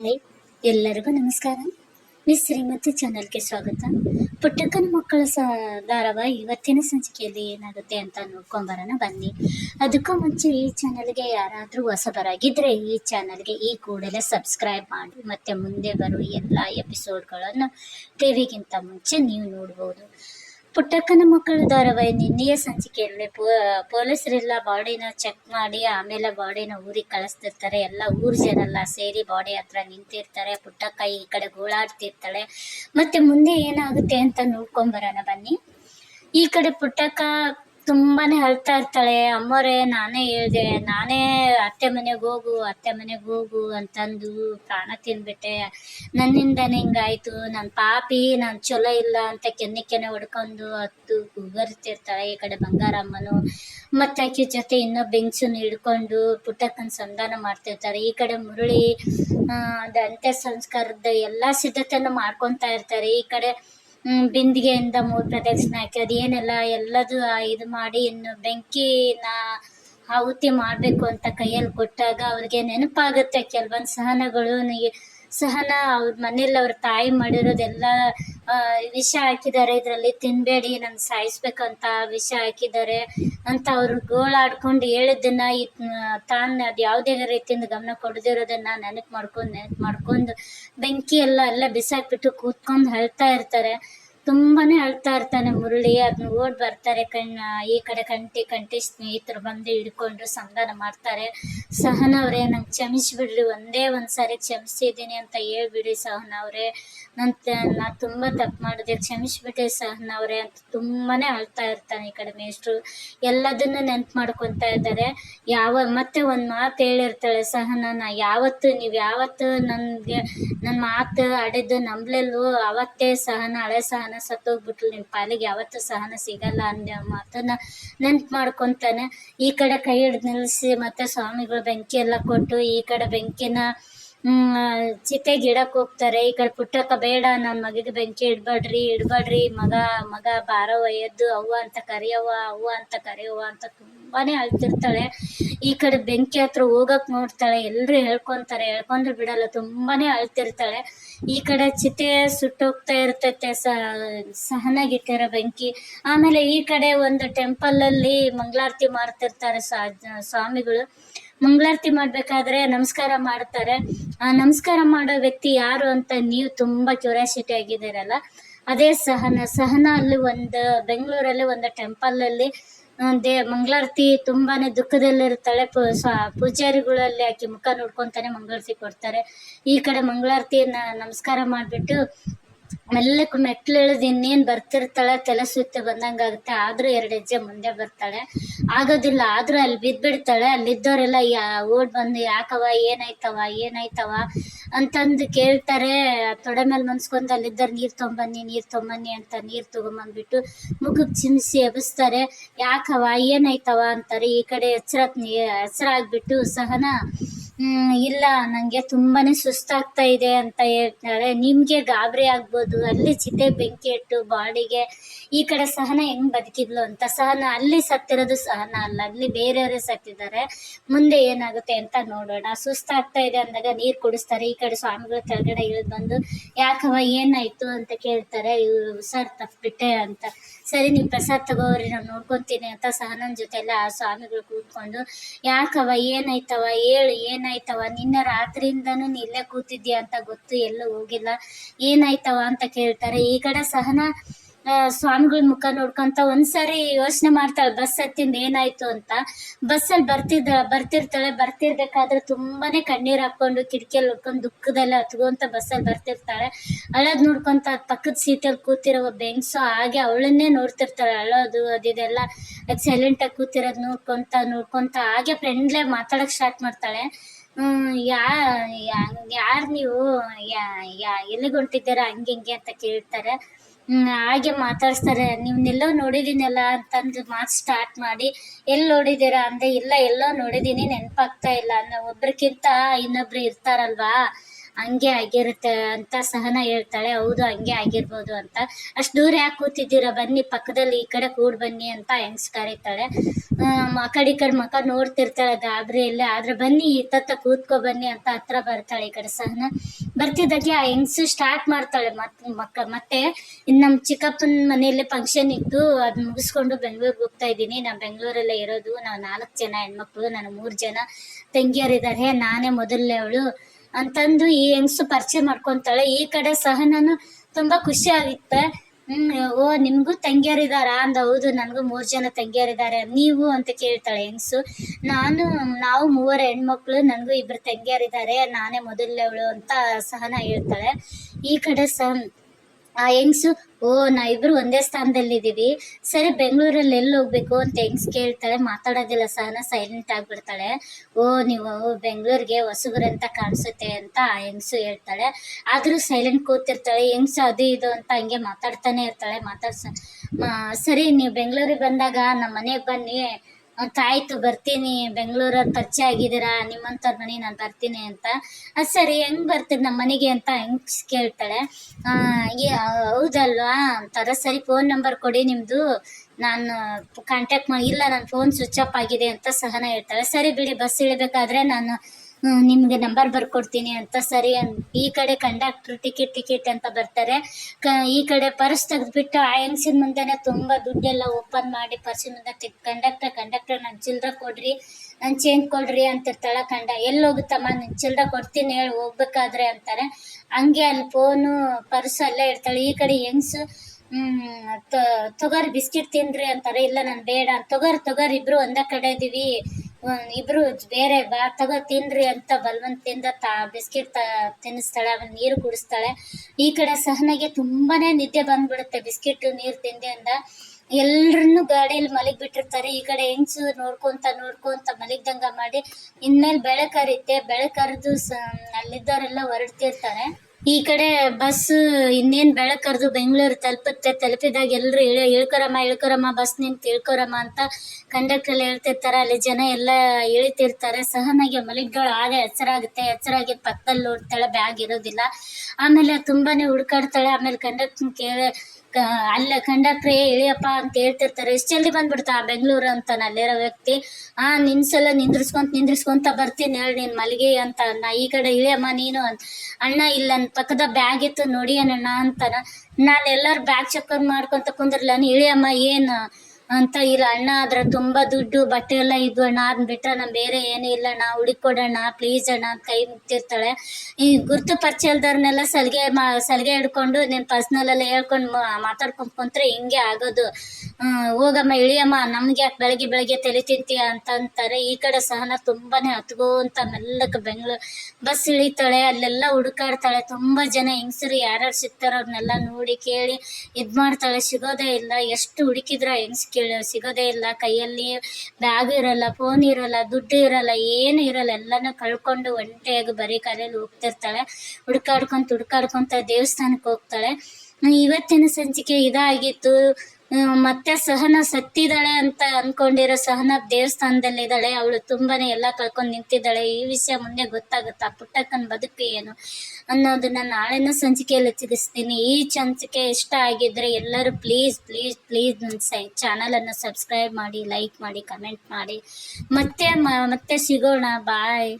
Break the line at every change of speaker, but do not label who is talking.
ಎಲ್ಲರಿಗೂ ನಮಸ್ಕಾರ. ಮಿಸ್ ಶ್ರೀಮತಿ ಚಾನಲ್ಗೆ ಸ್ವಾಗತ. ಪುಟ್ಟಕ್ಕನ ಮಕ್ಕಳ ಸ ಧಾರಾವಾಹಿ ಇವತ್ತಿನ ಸಂಚಿಕೆಯಲ್ಲಿ ಏನಾಗುತ್ತೆ ಅಂತ ನೋಡ್ಕೊಂಬರೋಣ, ಬನ್ನಿ. ಅದಕ್ಕೂ ಮುಂಚೆ ಈ ಚಾನಲ್ಗೆ ಯಾರಾದರೂ ಹೊಸಬರಾಗಿದ್ದರೆ ಈ ಚಾನಲ್ಗೆ ಈ ಕೂಡಲೇ ಸಬ್ಸ್ಕ್ರೈಬ್ ಮಾಡಿ, ಮತ್ತು ಮುಂದೆ ಬರುವ ಎಲ್ಲ ಎಪಿಸೋಡ್ಗಳನ್ನು ಟಿವಿಗಿಂತ ಮುಂಚೆ ನೀವು ನೋಡ್ಬೋದು. ಪುಟ್ಟಕ್ಕನ ಮಕ್ಕಳ ಧಾರಾವಾಹಿ ನಿನ್ನೆಯ ಸಂಚಿಕೆಯಲ್ಲಿ ಪೊಲೀಸರೆಲ್ಲ ಬಾಡಿನ ಚೆಕ್ ಮಾಡಿ ಆಮೇಲೆ ಬಾಡಿನ ಊರಿಗೆ ಕಳಿಸ್ತಿರ್ತಾರೆ. ಎಲ್ಲ ಊರ್ ಜನೆಲ್ಲ ಸೇರಿ ಬಾಡಿ ಹತ್ರ ನಿಂತಿರ್ತಾರೆ. ಪುಟ್ಟಕ್ಕ ಈ ಕಡೆ ಗೋಳಾಡ್ತಿರ್ತಾಳೆ. ಮತ್ತೆ ಮುಂದೆ ಏನಾಗುತ್ತೆ ಅಂತ ನೋಡ್ಕೊಂಬರೋಣ ಬನ್ನಿ. ಈ ಕಡೆ ಪುಟ್ಟಕ್ಕ ತುಂಬಾನೇ ಅಳ್ತಾ ಇರ್ತಾಳೆ. ಅಮ್ಮೋರೆ, ನಾನೇ ಹೇಳ್ದೆ. ನಾನೇ ಅತ್ತೆ ಮನೆಗೆ ಹೋಗು, ಅತ್ತೆ ಮನೆಗೆ ಹೋಗು ಅಂತಂದು ಪ್ರಾಣ ತಿಂದ್ಬಿಟ್ಟೆ. ನನ್ನಿಂದನೇ ಹಿಂಗಾಯ್ತು. ನನ್ನ ಪಾಪಿ, ನಾನು ಚಲೋ ಇಲ್ಲ ಅಂತ ಕೆನ್ನೆ ಕೆನೆ ಹೊಡ್ಕೊಂಡು ಹತ್ತು ಗುಗರ್ತಿರ್ತಾಳೆ ಈ ಕಡೆ ಬಂಗಾರಮ್ಮನು. ಮತ್ತೆ ಆಕೆ ಜೊತೆ ಇನ್ನೊಬ್ಬ ಬೆಂಗ್ಸನ್ನು ಹಿಡ್ಕೊಂಡು ಪುಟ್ಟಕ್ಕನ ಸಂಧಾನ ಮಾಡ್ತಿರ್ತಾರೆ. ಈ ಕಡೆ ಮುರಳಿ ಅಂತ್ಯ ಸಂಸ್ಕಾರದ ಎಲ್ಲ ಸಿದ್ಧತೆಯನ್ನು ಮಾಡ್ಕೊತಾ ಇರ್ತಾರೆ. ಈ ಕಡೆ ಬಿಂದಿಗೆಯಿಂದ ಮೂರು ಪ್ರದಕ್ಷಿಣೆ ಹಾಕಿ ಅದೇನೆಲ್ಲ ಎಲ್ಲದು ಇದು ಮಾಡಿ ಇನ್ನು ಬೆಂಕಿನ ಆಹುತಿ ಮಾಡಬೇಕು ಅಂತ ಕೈಯಲ್ಲಿ ಕೊಟ್ಟಾಗ ಅವ್ರಿಗೆ ನೆನಪಾಗುತ್ತೆ. ಕೆಲವೊಂದು ಸಹನಗಳು ಸಹನ ಅವ್ರ ಮನೇಲಿ ಅವ್ರ ತಾಯಿ ಮಾಡಿರೋದೆಲ್ಲ ವಿಷ ಹಾಕಿದ್ದಾರೆ. ಇದರಲ್ಲಿ ತಿನ್ಬೇಡಿ ನನ್ ಸಾಯಿಸ್ಬೇಕಂತ ವಿಷ ಹಾಕಿದ್ದಾರೆ ಅಂತ ಅವ್ರು ಗೋಳಾಡ್ಕೊಂಡು ಹೇಳಿದ್ದನ್ನ ಈ ತಾನು ಅದು ಯಾವುದೇ ರೀತಿಯಿಂದ ಗಮನ ಕೊಡದಿರೋದನ್ನ ನೆನಪು ಮಾಡ್ಕೊಂಡು ನೆನಪು ಮಾಡ್ಕೊಂಡು ಬೆಂಕಿ ಎಲ್ಲ ಎಲ್ಲ ಬಿಸಾಕ್ಬಿಟ್ಟು ಕೂತ್ಕೊಂಡು ಹೇಳ್ತಾ ಇರ್ತಾರೆ. ತುಂಬಾನೇ ಅಳ್ತಾ ಇರ್ತಾನೆ ಮುರಳಿ ಅದನ್ನ ಓಡ್ ಬರ್ತಾರೆ ಕಣ್ಣ ಈ ಕಡೆ ಕಂಟಿ ಕಂಟಿ ಸ್ನೇಹಿತರು ಬಂದು ಹಿಡ್ಕೊಂಡು ಸಂಧಾನ ಮಾಡ್ತಾರೆ. ಸಹನ ಅವರೇ, ನಂಗೆ ಕ್ಷಮಿಸ್ಬಿಡ್ರಿ, ಒಂದೇ ಒಂದ್ಸಾರಿ ಕ್ಷಮಿಸಿದ್ದೀನಿ ಅಂತ ಹೇಳ್ಬಿಡಿ ಸಹನ ಅವರೇ. ನನ್ ನಾ ತುಂಬಾ ತಪ್ಪು ಮಾಡಿದೆ, ಕ್ಷಮಿಸ್ಬಿಟ್ಟೆ ಸಹನ ಅವರೇ ಅಂತ ತುಂಬಾನೇ ಅಳ್ತಾ ಇರ್ತಾನೆ ಈ ಕಡೆ ಮೇಷ್ಟ್ರು. ಎಲ್ಲದನ್ನು ನೆನ್ಪು ಮಾಡ್ಕೊತಾ ಇದ್ದಾರೆ. ಯಾವ, ಮತ್ತೆ ಒಂದ್ ಮಾತು ಹೇಳಿರ್ತಾಳೆ ಸಹನ, ನಾ ಯಾವತ್ತು, ನೀವ್ ಯಾವತ್ತು ನನ್ಗೆ ನನ್ನ ಮಾತು ಆಡಿದ್ದು ನಂಬ್ಲೆಲ್ವೋ, ಅವತ್ತೇ ಸಹನ, ಹಳೆ ಸಹನ ಸತ್ತೋಗ್ಬಿಟ್ಲು ನಿನ್ ಪಾಲಿಗೆ ಯಾವತ್ತೂ ಸಹನ ಸಿಗಲ್ಲ ಅನ್ನೋ ಮಾತನ್ನ ನೆನ್ಪು ಮಾಡ್ಕೊಂತಾನೆ. ಈ ಕಡೆ ಕೈ ಹಿಡ್ದು ನಿಲ್ಲಿಸಿ ಮತ್ತೆ ಸ್ವಾಮಿಗಳು ಬೆಂಕಿ ಎಲ್ಲ ಕೊಟ್ಟು ಈ ಕಡೆ ಬೆಂಕಿನ ಹ್ಮ್ ಗಿಡಕ್ಕೆ ಹೋಗ್ತಾರೆ. ಈ ಕಡೆ ಪುಟ್ಟಕ್ಕ ಬೇಡ ನನ್ನ ಮಗಿಗೆ ಬೆಂಕಿ ಇಡ್ಬೇಡ್ರಿ ಇಡ್ಬೇಡ್ರಿ, ಮಗ ಮಗ ಬಾರವ್ವ ಎದ್ದು ಅವ್ವ ಅಂತ ಕರಿಯವ್ವ, ಅವ್ವ ಅಂತ ಕರಿಯವ್ವ ಅಂತ ತುಂಬಾನೇ ಅಳ್ತಿರ್ತಾಳೆ. ಈ ಕಡೆ ಬೆಂಕಿ ಹತ್ರ ಹೋಗಕ್ ನೋಡ್ತಾಳೆ. ಎಲ್ರು ಹೇಳ್ಕೊಂತಾರೆ, ಹೇಳ್ಕೊಂಡ್ರೆ ಬಿಡಲ್ಲ, ತುಂಬಾನೇ ಅಳ್ತಿರ್ತಾಳೆ. ಈ ಕಡೆ ಚಿತೆ ಸುಟ್ಟೋಗ್ತಾ ಇರ್ತೈತೆ ಸಹನಾಗಿಟ್ಟಿರ ಬೆಂಕಿ. ಆಮೇಲೆ ಈ ಕಡೆ ಒಂದು ಟೆಂಪಲ್ ಅಲ್ಲಿ ಮಂಗಳಾರತಿ ಮಾಡ್ತಿರ್ತಾರೆ ಸ್ವಾಮಿಗಳು. ಮಂಗಳಾರತಿ ಮಾಡ್ಬೇಕಾದ್ರೆ ನಮಸ್ಕಾರ ಮಾಡ್ತಾರೆ. ಆ ನಮಸ್ಕಾರ ಮಾಡೋ ವ್ಯಕ್ತಿ ಯಾರು ಅಂತ ನೀವು ತುಂಬಾ ಕ್ಯೂರಿಯಾಸಿಟಿ ಆಗಿದ್ದೀರಲ್ಲ? ಅದೇ ಸಹನ ಸಹನ ಅಲ್ಲಿ ಒಂದು, ಬೆಂಗಳೂರಲ್ಲಿ ಒಂದು ಟೆಂಪಲ್ ಅಲ್ಲಿ ದೇ, ಮಂಗಳಾರತಿ ತುಂಬಾನೇ ದುಃಖದಲ್ಲಿರ್ತಾಳೆ ಪೂಜಾರಿಗಳಲ್ಲಿ ಆಕಿ ಮುಖ ನೋಡ್ಕೊಂತಾನೆ ಮಂಗಳಾರತಿ ಕೊಡ್ತಾರೆ. ಈ ಕಡೆ ಮಂಗಳಾರತಿಯನ್ನ ನಮಸ್ಕಾರ ಮಾಡ್ಬಿಟ್ಟು ಮೆಲ್ಲಕ್ಕೆ ಮೆಟ್ಲು ಇಳಿದು ಇನ್ನೇನು ಬರ್ತಿರ್ತಾಳೆ, ತಲೆ ಸುತ್ತ ಬಂದಂಗೆ ಆಗುತ್ತೆ ಆದರೂ ಎರಡು ಹೆಜ್ಜೆ ಮುಂದೆ ಬರ್ತಾಳೆ. ಆಗೋದಿಲ್ಲ, ಆದರೂ ಅಲ್ಲಿ ಬಿದ್ದುಬಿಡ್ತಾಳೆ ಅಲ್ಲಿದ್ದವರೆಲ್ಲ ಯಾ, ಓಡ್ ಬಂದು ಯಾಕವ ಏನಾಯ್ತವ ಏನಾಯ್ತವ ಅಂತಂದು ಕೇಳ್ತಾರೆ. ತೊಡೆ ಮೇಲೆ ಮನ್ಸ್ಕೊಂಡು ಅಲ್ಲಿದ್ದವ್ರು ನೀರು ತೊಗೊಂಬನ್ನಿ ನೀರು ತೊಂಬನ್ನಿ ಅಂತ ನೀರು ತೊಗೊಂಬಂದ್ಬಿಟ್ಟು ಮುಖಕ್ಕೆ ಚಿಮಿಸಿ ಎಬ್ಬಿಸ್ತಾರೆ ಯಾಕವ ಏನಾಯ್ತವ ಅಂತಾರೆ. ಈ ಕಡೆ ಎಚ್ಚರ ಎಚ್ಚರ ಆಗ್ಬಿಟ್ಟು ಸಹನ ಇಲ್ಲ, ನಂಗೆ ತುಂಬಾನೇ ಸುಸ್ತಾಗ್ತಾ ಇದೆ ಅಂತ ಹೇಳ್ತಾಳೆ ನಿಮ್ಗೆ ಗಾಬರಿ ಆಗ್ಬೋದು, ಅಲ್ಲಿ ಚಿತೆ ಬೆಂಕಿ ಇಟ್ಟು ಬಾಡಿಗೆ, ಈ ಕಡೆ ಸಹನ ಹೆಂಗ್ ಬದುಕಿದ್ಲು ಅಂತ. ಸಹನ, ಅಲ್ಲಿ ಸತ್ತಿರೋದು ಸಹನ ಅಲ್ಲ, ಅಲ್ಲಿ ಬೇರೆಯವರೇ ಸತ್ತಿದ್ದಾರೆ. ಮುಂದೆ ಏನಾಗುತ್ತೆ ಅಂತ ನೋಡೋಣ. ಸುಸ್ತಾಗ್ತಾ ಇದೆ ಅಂದಾಗ ನೀರ್ ಕುಡಿಸ್ತಾರೆ, ಈ ಕಡೆ ಸ್ವಾಮಿಗಳು ಕೆಳಗಡೆ ಇಳಿದು ಬಂದು ಯಾಕವ ಏನಾಯ್ತು ಅಂತ ಕೇಳ್ತಾರೆ. ಇವ್ರು, ಸರ್ ತಪ್ಪಿಬಿಟ್ಟೆ ಅಂತ. ಸರಿ, ನೀವು ಪ್ರಸಾದ್ ತಗೋರಿ, ನಾನು ನೋಡ್ಕೊಂತೀನಿ ಅಂತ ಸಹನನ್ ಜೊತೆ ಎಲ್ಲ ಆ ಸ್ವಾಮಿಗಳು ಕೂತ್ಕೊಂಡು ಯಾಕವ ಏನಾಯ್ತವ ಹೇಳು ಏನಾಯ್ತವ? ನಿನ್ನೆ ರಾತ್ರಿಯಿಂದನೂ ಇಲ್ಲೇ ಕೂತಿದ್ಯಾ ಅಂತ ಗೊತ್ತು ಎಲ್ಲೂ ಹೋಗಿಲ್ಲ. ಏನಾಯ್ತವ ಅಂತ ಕೇಳ್ತಾರೆ. ಈ ಕಡೆ ಸಹನ ಸ್ವಾಮಿಗಳ ಮುಖ ನೋಡ್ಕೊಂತ ಒಂದ್ಸರಿ ಯೋಚನೆ ಮಾಡ್ತಾಳೆ, ಬಸ್ ಹತ್ತಿಂದ ಏನಾಯ್ತು ಅಂತ. ಬಸ್ಸಲ್ಲಿ ಬರ್ತಿದ್ದ, ಬರ್ತಿರ್ತಾಳೆ, ಬರ್ತಿರ್ಬೇಕಾದ್ರೆ ತುಂಬಾನೇ ಕಣ್ಣೀರ್ ಹಾಕೊಂಡು ಕಿಟಕಿಯಲ್ಲಿ ಉಟ್ಕೊಂಡು ದುಃಖದಲ್ಲಿ ಹತ್ಕೊಂತ ಬಸ್ಸಲ್ಲಿ ಬರ್ತಿರ್ತಾಳೆ. ಅಳೋದ್ ನೋಡ್ಕೊಂತ ಪಕ್ಕದ ಸೀಟಲ್ಲಿ ಕೂತಿರೋ ಒಬ್ಬ ಹೆಂಗ್ಸು ಹಾಗೆ ಅವಳನ್ನೇ ನೋಡ್ತಿರ್ತಾಳೆ, ಅಳೋದು ಅದಿದೆಲ್ಲ ಸೈಲೆಂಟ್ ಆಗಿ ಕೂತಿರೋದ್ ನೋಡ್ಕೊಂತ ನೋಡ್ಕೊಂತ ಹಾಗೆ ಫ್ರೆಂಡ್ಲೇ ಮಾತಾಡಕ್ ಸ್ಟಾರ್ಟ್ ಮಾಡ್ತಾಳೆ. ಯಾ ಯಾರು ನೀವು? ಯಾ ಯಾ, ಎಲ್ಲಿಗೆ ಹೊಂಟಿದ್ದೀರಾ? ಹಂಗೆ ಅಂತ ಕೇಳ್ತಾರೆ. ಹಾಗೆ ಮಾತಾಡ್ಸ್ತಾರೆ. ನೀವನ್ನೆಲ್ಲೋ ನೋಡಿದೀನಲ್ಲ ಅಂತಂದು ಮಾತು ಸ್ಟಾರ್ಟ್ ಮಾಡಿ ಎಲ್ಲಿ ನೋಡಿದ್ದೀರಾ ಅಂದೆ ಇಲ್ಲ, ಎಲ್ಲೋ ನೋಡಿದೀನಿ, ನೆನಪಾಗ್ತಾ ಇಲ್ಲ. ಅನ್ನೋ ಒಬ್ರಿಗಿಂತ ಇನ್ನೊಬ್ರು ಇರ್ತಾರಲ್ವಾ? ಹಂಗೆ ಆಗಿರುತ್ತೆ ಅಂತ ಸಹನ ಹೇಳ್ತಾಳೆ. ಹೌದು, ಹಂಗೆ ಆಗಿರ್ಬೋದು ಅಂತ. ಅಷ್ಟು ದೂರ ಯಾಕೆ ಕೂತಿದ್ದೀರಾ? ಬನ್ನಿ, ಪಕ್ಕದಲ್ಲಿ ಈ ಕಡೆ ಕೂಡ್ ಬನ್ನಿ ಅಂತ ಹೆಂಗ್ಸ್ ಕರೀತಾಳೆ. ಆ ಕಡೆ ಈ ಕಡೆ ಮಕ್ಕ ನೋಡ್ತಿರ್ತಾಳೆ ಗಾಬರಿಯಲ್ಲಿ ಆದ್ರೆ ಬನ್ನಿ ಇತ್ತತ್ತ ಕೂತ್ಕೊ ಬನ್ನಿ ಅಂತ ಹತ್ರ ಬರ್ತಾಳೆ ಈ ಕಡೆ ಸಹನ. ಬರ್ತಿದ್ದಾಗೆ ಆ ಹೆಂಗ್ಸು ಸ್ಟಾರ್ಟ್ ಮಾಡ್ತಾಳೆ ಮತ್ ಮಕ್ಕ ಮತ್ತೆ ಇನ್ನು ನಮ್ಮ ಚಿಕ್ಕಪ್ಪನ ಮನೆಯಲ್ಲಿ ಫಂಕ್ಷನ್ ಇತ್ತು. ಅದು ಮುಗಿಸ್ಕೊಂಡು ಬೆಂಗಳೂರಿಗೆ ಹೋಗ್ತಾ ಇದ್ದೀನಿ. ನಾನು ಬೆಂಗಳೂರಲ್ಲೇ ಇರೋದು. ನಾವು ನಾಲ್ಕು ಜನ ಹೆಣ್ಮಕ್ಳು, ನಾನು ಮೂರು ಜನ ತಂಗಿಯರಿದ್ದಾರೆ ನಾನೇ ಮೊದಲನೇವಳು. ಅಂತಂದು ಈ ಹೆಂಗ್ಸು ಪರಿಚಯ ಮಾಡ್ಕೊಂತಾಳೆ. ಈ ಕಡೆ ಸಹನನು ತುಂಬಾ ಖುಷಿ ಆಗಿತ್ತೆ. ಓ ನಿಮ್ಗೂ ತಂಗಿಯರಿದಾರಾ? ಅಂದ, ಹೌದು, ನನಗೂ ಮೂರು ಜನ ತಂಗಿಯರಿದ್ದಾರೆ. ನೀವು ಅಂತ ಕೇಳ್ತಾಳೆ ಹೆಂಗ್ಸು. ನಾನು, ನಾವು ಮೂವರು ಹೆಣ್ಮಕ್ಳು, ನನಗೂ ಇಬ್ರು ತಂಗಿಯರಿದ್ದಾರೆ. ನಾನೇ ಮೊದಲನೇವಳು ಅಂತ ಸಹನ ಹೇಳ್ತಾಳೆ. ಈ ಕಡೆ ಸಹ ಆ ಹೆಂಗ್ಸು, ಓ, ನಾ ಇಬ್ರು ಒಂದೇ ಸ್ಥಾನದಲ್ಲಿ ಇದೀವಿ ಸರಿ, ಬೆಂಗಳೂರಲ್ಲಿ ಎಲ್ಲಿ ಹೋಗ್ಬೇಕು? ಅಂತ ಹೆಂಗ್ಸ್ ಕೇಳ್ತಾಳೆ. ಮಾತಾಡೋದಿಲ್ಲ ಸಹನ ಸೈಲೆಂಟ್ ಆಗ್ಬಿಡ್ತಾಳೆ. ಓ, ನೀವು ಬೆಂಗಳೂರಿಗೆ ಹೊಸಬ್ರಂತ ಕಾಣಿಸುತ್ತೆ ಅಂತ ಆ ಹೆಂಗ್ಸು ಹೇಳ್ತಾಳೆ. ಆದ್ರೂ ಸೈಲೆಂಟ್ ಕೂತಿರ್ತಾಳೆ. ಹೆಂಗ್ಸು ಅದು ಇದು ಅಂತ ಹಂಗೆ ಮಾತಾಡ್ತಾನೆ ಇರ್ತಾಳೆ. ಮಾತಾಡ್ಸ ಸರಿ, ನೀವು ಬೆಂಗಳೂರಿಗೆ ಬಂದಾಗ ನಮ್ಮ ಮನೆಗೆ ಬನ್ನಿ. ಆಯ್ತು, ಬರ್ತೀನಿ. ಬೆಂಗಳೂರಲ್ಲಿ ಪರಿಚಯ ಆಗಿದ್ದೀರಾ? ನಿಮ್ಮಂಥವ್ರ ಮನೆ ನಾನು ಬರ್ತೀನಿ ಅಂತ. ಸರಿ, ಹೆಂಗ್ ಬರ್ತೀನಿ ನಮ್ಮ ಮನೆಗೆ ಅಂತ ಹೆಂಗ್ ಕೇಳ್ತಾಳೆ. ಹೌದಲ್ವಾ? ಅಂತಾರೆ ಸರಿ ಫೋನ್ ನಂಬರ್ ಕೊಡಿ ನಿಮ್ಮದು ನಾನು ಕಾಂಟ್ಯಾಕ್ಟ್ ಮಾಡಿ ಇಲ್ಲ ನನ್ನ ಫೋನ್ ಸ್ವಿಚ್ ಆಫ್ ಆಗಿದೆ ಅಂತ ಸಹನ ಹೇಳ್ತಾಳೆ. ಸರಿ ಬಿಡಿ, ಬಸ್ ಇಳಿಬೇಕಾದ್ರೆ ನಾನು ನಿಮ್ಗೆ ನಂಬರ್ ಬರ್ಕೊಡ್ತೀನಿ ಅಂತ ಸರಿ ಅನ್, ಈ ಕಡೆ ಕಂಡಕ್ಟರ್ ಟಿಕೆಟ್ ಟಿಕೆಟ್ ಅಂತ ಬರ್ತಾರೆ. ಈ ಕಡೆ ಪರ್ಸ್ ತೆಗೆದ್ಬಿಟ್ಟು ಆ ಹೆಂಗ್ಸಿನ ಮುಂದೆನೆ ತುಂಬ ದುಡ್ಡೆಲ್ಲ ಓಪನ್ ಮಾಡಿ ಪರ್ಸಿನ ಮುಂದೆ ತೆಗ್ ಕಂಡಕ್ಟರ್ ಕಂಡಕ್ಟರ್ ನನ್ನ ಚಿಲ್ಲರೆ ಕೊಡ್ರಿ ನನ್ನ ಚೇಂಜ್ ಕೊಡ್ರಿ ಅಂತಿರ್ತಾಳೆ ಕಂಡ. ಎಲ್ಲಿ ಹೋಗುತ್ತಮ್ಮ? ನನ್ ಚಿಲ್ಲರೆ ಕೊಡ್ತೀನಿ ಹೇಳಿ, ಹೋಗ್ಬೇಕಾದ್ರೆ ಅಂತಾರೆ. ಹಂಗೆ ಅಲ್ಲಿ ಫೋನು ಪರ್ಸ್ ಅಲ್ಲೇ ಇರ್ತಾಳೆ ಈ ಕಡೆ ಹೆಂಗ್ಸು ತೊಗರ್, ಬಿಸ್ಕಿಟ್ ತಿನ್ರಿ ಅಂತಾರೆ. ಇಲ್ಲ, ನಾನು ಬೇಡ. ತೊಗರ್ ತೊಗರ್ ಇಬ್ರು ಒಂದೇ ಕಡೆ ಇದೀವಿ. ಇಬ್ರು ಬೇರೆ ಬಾ, ತಗೋ ತಿನ್ರಿ ಅಂತ ಬಲವಂತದಿಂದ ತಾ, ಬಿಸ್ಕಿಟ್ ತಿನ್ನಿಸ್ತಾಳೆ, ಅವನ್ ನೀರು ಕುಡಿಸ್ತಾಳೆ. ಈ ಕಡೆ ಸಹನಗೆ ತುಂಬಾನೇ ನಿದ್ದೆ ಬಂದ್ಬಿಡುತ್ತೆ ಬಿಸ್ಕಿಟ್, ನೀರು ಅಂದ ಎಲ್ರನ್ನೂ ಗಾಡಿಯಲ್ಲಿ ಮಲಗಿ ಬಿಟ್ಟಿರ್ತಾರೆ ಈ ಕಡೆ ಹೆಂಗ್ಸು ನೋಡ್ಕೊಂತ ನೋಡ್ಕೊಂತ ಮಲಗ್ದಂಗ ಮಾಡಿ, ಇನ್ಮೇಲೆ ಕರೀತೆ. ಬೆಳೆ ಕರೆದು ಅಲ್ಲಿದ್ದವರೆಲ್ಲ ಹೊರಡ್ತಿರ್ತಾರೆ. ಈ ಕಡೆ ಬಸ್ ಇನ್ನೇನ್ ಬೆಳಕರ್ದು ಬೆಂಗಳೂರು ತಲುಪುತ್ತೆ, ತಲುಪಿದಾಗ ಎಲ್ರು ಇಳ ಇಳ್ಕೊರಮ್ಮ ಇಳ್ಕೊರಮ್ಮ ಬಸ್ ನಿಂತು ಇಳ್ಕೊರಮ್ಮ ಅಂತ ಕಂಡಕ್ಟರ್ ಹೇಳ್ತಿರ್ತಾರೆ. ಅಲ್ಲಿ ಜನ ಎಲ್ಲ ಇಳಿತಿರ್ತಾರೆ ಸಹನಾಗಿ ಮಲಗಿದವಳು ಆಗ ಎಚ್ಚರಾಗುತ್ತೆ ಎಚ್ಚರಾಗಿ ಪಕ್ಕದಲ್ಲಿ ನೋಡ್ತಾಳೆ, ಬ್ಯಾಗ್ ಇರೋದಿಲ್ಲ. ಆಮೇಲೆ ತುಂಬಾನೇ ಹುಡ್ಕಾಡ್ತಾಳೆ. ಆಮೇಲೆ ಕಂಡಕ್ಟರ್ ಕೇಳ ಕ, ಅಲ್ಲ ಕಂಡಕ್ಟ್ರೆ, ಇಳಿಯಪ್ಪ ಅಂತ ಹೇಳ್ತಿರ್ತಾರೆ. ಎಷ್ಟು ಜಲ್ದಿ ಬಂದ್ಬಿಡ್ತಾ ಬೆಂಗಳೂರು ಅಂತ ಅಲ್ಲಿರೋ ವ್ಯಕ್ತಿ. ಆ, ನಿನ್ಸಲ ನಿಂದ್ರಿಸ್ಕೊಂತ ನಿಂದ್ರಿಸ್ಕೊಂತ ಬರ್ತೀನಿ ಹೇಳಿ ನೀನು ಮಲಗಿ ಅಂತ ನಾ ಈ ಕಡೆ ಇಳಿಯಮ್ಮ, ನೀನು ಅಂತ. ಅಣ್ಣ, ಇಲ್ಲ ನನ್ನ ಪಕ್ಕದ ಬ್ಯಾಗ್ ಇತ್ತು ನೋಡಿ ಅಣ್ಣ ಅಂತಾನ ನಾನು ಎಲ್ಲರೂ ಬ್ಯಾಗ್ ಚಕ್ಕರ್ ಮಾಡ್ಕೊಂತ ಕುಂದ್ರಲ್ಲ ಇಳಿಯಮ್ಮ, ಏನು? ಅಂತ ಇಲ್ಲ, ಅಣ್ಣ ಆದ್ರೆ ತುಂಬಾ ದುಡ್ಡು, ಬಟ್ಟೆ ಎಲ್ಲ ಇದ್ವು, ಅಣ್ಣ ಅದನ್ನ ಬಿಟ್ರೆ ನಮ್ ಬೇರೆ ಏನು ಇಲ್ಲ, ಅಣ್ಣ ಹುಡುಕೊಡಣ್ಣ ಪ್ಲೀಸ್ ಅಣ್ಣ ಕೈ ಮುಗ್ತಿರ್ತಾಳೆ ಈ ಗುರ್ತು ಪರಿಚಯ ಇಲ್ದವ್ರನ್ನೆಲ್ಲ ಸಲಿಗೆ ಮಾ, ಸಲಿಗೆ ಹಿಡ್ಕೊಂಡು ನೀನ್ ಪರ್ಸನಲ್ ಎಲ್ಲ ಹೇಳ್ಕೊಂಡು ಮಾತಾಡ್ಕೊಂಡ್ ಕುಂತ್ರೆ ಹಿಂಗೆ ಆಗೋದು. ಹೋಗಮ್ಮ ಇಳಿಯಮ್ಮ, ನಮ್ಗೆ ಯಾಕೆ ಬೆಳಗ್ಗೆ ಬೆಳಗ್ಗೆ ತಲೆ ತಿಂತೀಯ ಅಂತ ಅಂತಾರೆ ಈ ಕಡೆ ಸಹನ ತುಂಬಾನೇ ಹತ್ಕೋಂತ ಮೆಲ್ಲಕ್ಕೆ ಬೆಂಗಳೂರು ಬಸ್ ಇಳಿತಾಳೆ, ಅಲ್ಲೆಲ್ಲ ಹುಡುಕಾಡ್ತಾಳೆ. ತುಂಬಾ ಜನ ಹೆಂಗಸರು ಯಾರ್ಯಾರು ಸಿಗ್ತಾರೋ ಅವ್ರನ್ನೆಲ್ಲ ನೋಡಿ ಕೇಳಿ ಇದ್ ಮಾಡ್ತಾಳೆ. ಸಿಗೋದೇ ಇಲ್ಲ. ಎಷ್ಟು ಹುಡುಕಿದ್ರ ಹೆಂಗ್ಸ್ ಕೇಳ, ಸಿಗೋದೇ ಇಲ್ಲ. ಕೈಯಲ್ಲಿ ಬ್ಯಾಗ್ ಇರಲ್ಲ ಫೋನ್ ಇರಲ್ಲ, ದುಡ್ಡು ಇರಲ್ಲ, ಏನು ಇರಲ್ಲ. ಎಲ್ಲಾನು ಕಳ್ಕೊಂಡು ಒಂಟೆಯಾಗಿ ಬರೀ ಕಾಲೇಲಿ ಹೋಗ್ತಿರ್ತಾಳೆ. ಹುಡ್ಕಾಡ್ಕೊಂತ ಹುಡ್ಕಾಡ್ಕೊಂತ ದೇವಸ್ಥಾನಕ್ಕೆ ಹೋಗ್ತಾಳೆ. ಇವತ್ತಿನ ಸಂಚಿಕೆ ಇದಾಗಿತ್ತು. ಮತ್ತೆ ಸಹನ ಸತ್ತಿದ್ದಾಳೆ ಅಂತ ಅನ್ಕೊಂಡಿರೋ ಸಹನ ದೇವಸ್ಥಾನದಲ್ಲಿ ಇದ್ದಾಳೆ ಅವಳು ತುಂಬಾನೇ ಎಲ್ಲ ಕಳ್ಕೊಂಡು ನಿಂತಿದ್ದಾಳೆ. ಈ ವಿಷಯ ಮುಂದೆ ಗೊತ್ತಾಗುತ್ತಾ? ಪುಟ್ಟಕ್ಕನ ಬದುಕು ಏನು? ಅನ್ನೋದನ್ನ ನಾಳೆನೂ ಸಂಚಿಕೆಯಲ್ಲಿ ತಿಳಿಸ್ತೀನಿ. ಈ ಸಂಚಿಕೆ ಇಷ್ಟ ಆಗಿದ್ರೆ ಎಲ್ಲರೂ ಪ್ಲೀಸ್ ಪ್ಲೀಸ್ ಪ್ಲೀಸ್ ನನ್ನ ಸೈ ಚಾನಲನ್ನು ಸಬ್ಸ್ಕ್ರೈಬ್ ಮಾಡಿ ಲೈಕ್ ಮಾಡಿ ಕಮೆಂಟ್ ಮಾಡಿ. ಮತ್ತೆ ಮತ್ತೆ ಸಿಗೋಣ. ಬಾಯ್